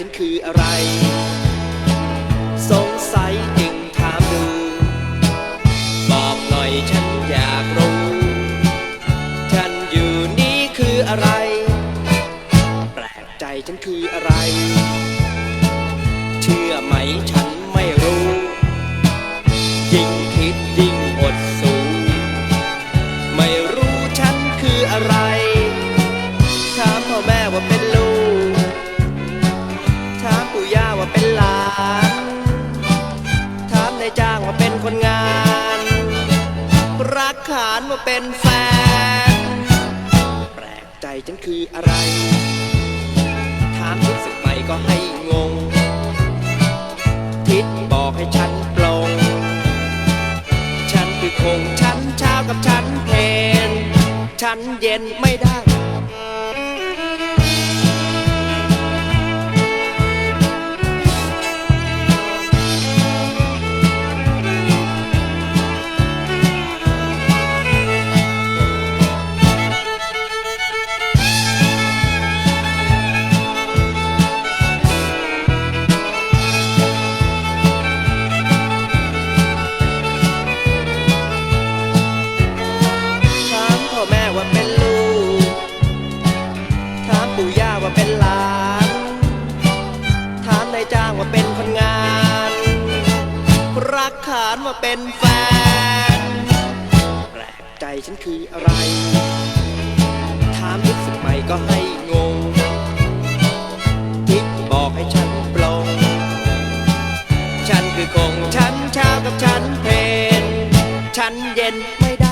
ฉันคืออะไร สงสัยจึงถามดูบอกหน่อยฉันอยากรู้ ฉันอยู่นี่คืออะไร แปลกใจฉันคืออะไร เชื่อไหมฉันไม่รู้ ยิ่งคิดยิ่งอดสูไม่รู้ฉันคืออะไร รักขานว่าเป็นแฟน แปลกใจฉันคืออะไร ถามทุกสิ่งใหม่ก็ให้งง ทิศบอกให้ฉันปลง ฉันคือคงฉันเช้ากับฉันเพนฉันเย็นไม่ได้ ปู่ย่าว่าเป็นหลาน ถามนายจ้างว่าเป็นคนงาน รักขานว่าเป็นแฟน แปลกใจฉันคืออะไร ถามทุกสิ่งใหม่ก็ให้งงทิศบอกให้ฉันปลง ฉันคือคง ฉันเช้ากับฉันเพนฉันเย็นไม่ได้